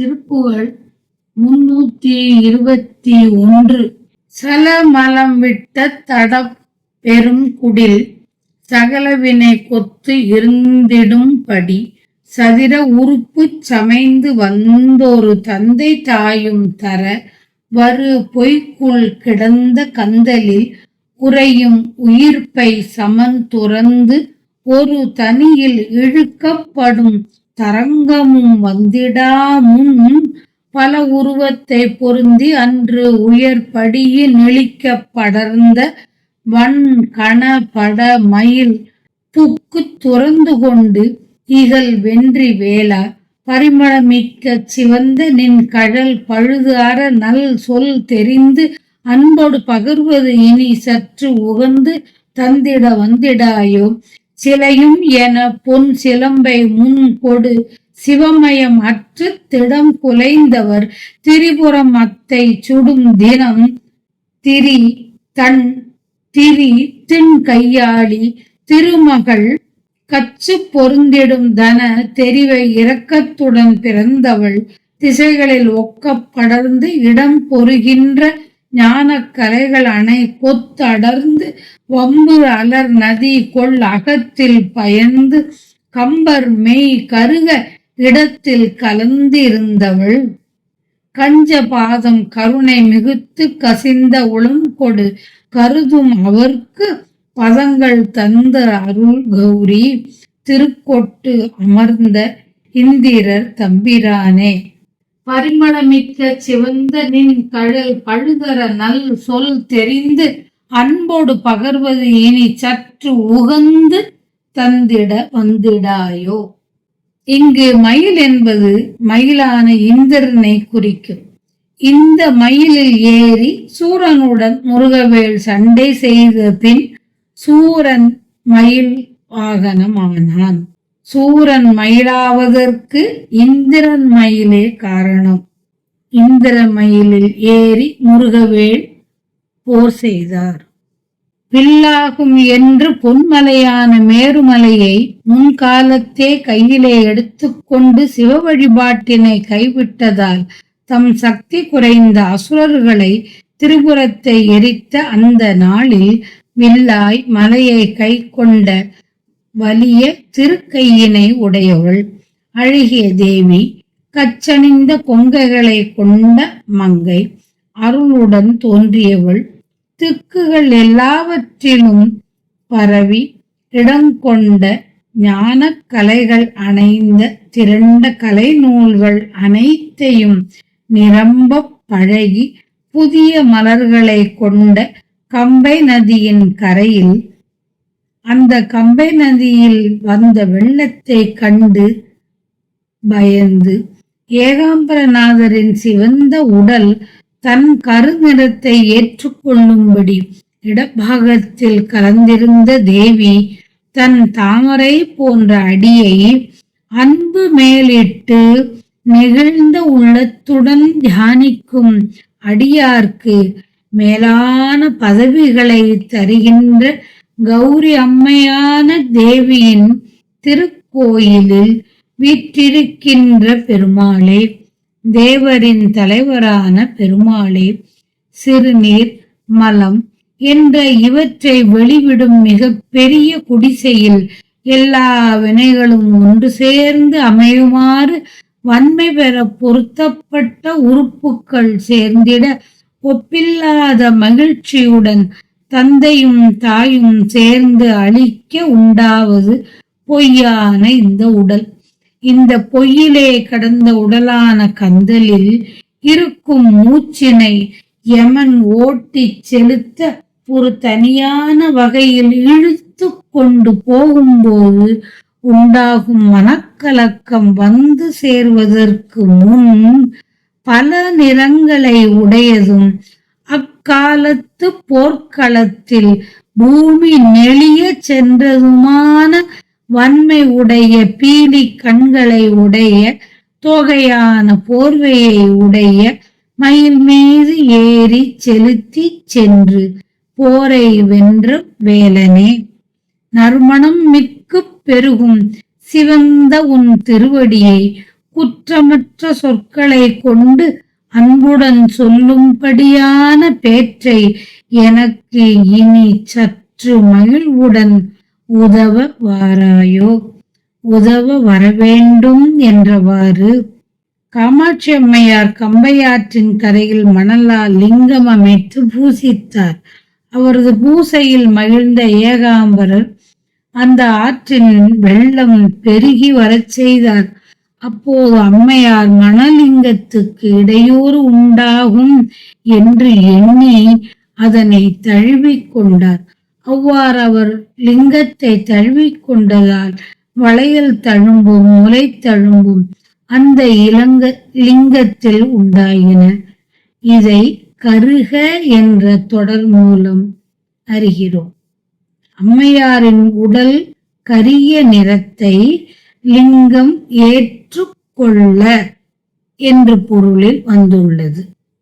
திருப்புகழ் முன்னூத்தி இருபத்தி ஒன்று. சலமலம் விட்ட தட பெரும் குடில் சகலவினை கொத்து இருந்திடும்படி சதிர உறுப்பு சமைந்து வந்தொரு தந்தை தாயும் தர வரு பொய்க்குள் கிடந்த கந்தலில் குறையும் உயிர்ப்பை சமன் துறந்து ஒரு தனியில் இழுக்கப்படும் தரங்கமும் வந்திடா முன் பல உருவத்தை பொருந்தி அன்று உயர்படியில் நெளிக்க படர்ந்த வன் கண பட மயில் புக்கு துறந்து கொண்டு இகல் வென்றி வேளா. பரிமளமிக்க சிவந்த நின் கழல் பழுது அற நல் சொல் தெரிந்து அன்போடு பகிர்வது இனி சற்று உகந்து தந்திட வந்திடாயோ. சிலையும் என பொன் சிலம்பை முன் கொடு. சிவமயம் அற்று திடம் குலைந்தவர். திரிபுரம் அத்தை சுடும் தினம். திரி தன் திரி தின் கையாளி. திருமகள் கச்சு பொருந்திடும் தன தெரிவை இரக்கத்துடன் பிறந்தவள். திசைகளில் ஒக்கப் படர்ந்து இடம் பொறுகின்ற ஞான கலைகள் அணை கொத்தடர்ந்து வம்பு அலர் நதி கொள் அகத்தில் பயந்து கம்பர் மெய் கருக இடத்தில் கலந்திருந்தவள். கஞ்ச பாதம் கருணை மிகுத்து கசிந்த உளம் கொடு. கருதும் அவர்க்கு பதங்கள் தந்த அருள் கௌரி. திருக்கொட்டு அமர்ந்த இந்திரர் தம்பிரானே. பரிமளமிக்க சிவந்த நின் கழல் பழுதர நல் சொல் தெரிந்து அன்போடு பகர்வது இனி சற்று உகந்து தந்திட வந்திடாயோ? இங்கு மயில் என்பது மயிலான இந்திரனை குறிக்கும். இந்த மயிலில் ஏறி சூரனுடன் முருகவேல் சண்டை செய்த பின் சூரன் மயில் வாகனமானான் சூரன் மயிலாவதற்கு இந்திரன் மயிலே காரணம். இந்திர மயிலில் ஏறி முருகவேல் போர் செய்தார். வில்லாகும் என்று பொன்மலையான மேருமலையை முன்காலத்தே கையிலே எடுத்துக்கொண்டு சிவ வழிபாட்டினை கைவிட்டதால் தம் சக்தி குறைந்த அசுரர்களை திரிபுரத்தை எரித்த அந்த நாளில் வில்லாய் மலையை கை கொண்ட வலிய திருக்கையினை உடையவள். அழகிய தேவி கச்சணிந்த கொங்கைகளை கொண்ட மங்கை அருளுடன் தோன்றியவள். திக்குகள் எல்லாவற்றிலும் பரவி இடங்கொண்ட ஞான கலைகள் அணைந்த திரண்ட கலை நூல்கள் அனைத்தையும் நிரம்ப பழகி புதிய மலர்களை கொண்ட கம்பை நதியின் கரையில் அந்த கம்பை நதியில் வந்த வெள்ளத்தை கண்டு பயந்து ஏகாம்பரநாதரின் சிவந்த உடல் தன் கருநிறத்தை ஏற்றுக்கொள்ளும்படி இடப்பாகத்தில் கலந்திருந்த தேவி தன் தாமரை போன்ற அடியை அன்பு மேலிட்டு நெகிழ்ந்த உள்ளத்துடன் தியானிக்கும் அடியார்க்கு மேலான பதவிகளை தருகின்ற கௌரி அம்மையான தேவியின் திருக்கோயிலில் வீற்றிருக்கின்ற பெருமாளே தேவரின் தலைவரான பெருமாளே சிறுநீர் மலம் என்ற இவற்றை வெளிவிடும் மிக பெரிய குடிசையில் எல்லா வினைகளும் ஒன்று சேர்ந்து அமையுமாறு வன்மை பெற பொருத்தப்பட்ட உறுப்புக்கள் சேர்ந்திட ஒப்பில்லாத மகிழ்ச்சியுடன் தந்தையும் தாயும் சேர்ந்து அழிக்க உண்டாவது பொய்யான இந்த உடல். இந்த பொய்யிலே கடந்த உடலான கந்தலில் இருக்கும் மூச்சினை யமன் ஓட்டி செலுத்த ஒரு தனியான வகையில் இழுத்து கொண்டு போகும்போது உண்டாகும் மனக்கலக்கம் வந்து சேர்வதற்கு முன் பல நிறங்களை உடையதும் அக்காலத்து போர்க்களத்தில் பூமி நெளிய சென்றதுமான வன்மை உடைய பீலி கண்களை உடைய தொகையான போர்வையை உடைய மயில் மீது ஏறி செலுத்தி சென்று போரை வென்ற வேலனே. நறுமணம் மிக்கு பெருகும் சிவந்த உன் திருவடியை குற்றமற்ற சொற்களை கொண்டு அன்புடன் சொல்லும்படியான பேற்றை எனக்கு இனி சற்று மகிழ்வுடன் உதவ வாராயோ? உதவ வரவேண்டும் என்றவாறு காமாட்சி அம்மையார் கம்பையாற்றின் கரையில் மணலால் லிங்கம் அமைத்து பூசித்தார். அவரது பூசையில் மகிழ்ந்த ஏகாம்பரர் அந்த ஆற்றின் வெள்ளம் பெருகி வரச் செய்தார். அப்போது அம்மையார் மணலிங்கத்துக்கு இடையூறு உண்டாகும் என்று எண்ணி அதனை தழுவிக் கொண்டார். அவ்வாறு அவர் லிங்கத்தை தழுவிக்கொண்டதால் வளையல் தழும்பும் முலை தழும்பும் அந்த இலங்க லிங்கத்தில் உண்டாயின. இதை கருக என்ற தொடர் மூலம் அறிகிறோம். அம்மையாரின் உடல் கரிய நிறத்தை லிங்கம் ஏற்றுக்கொள்ள என்று பொருளில் வந்துள்ளது.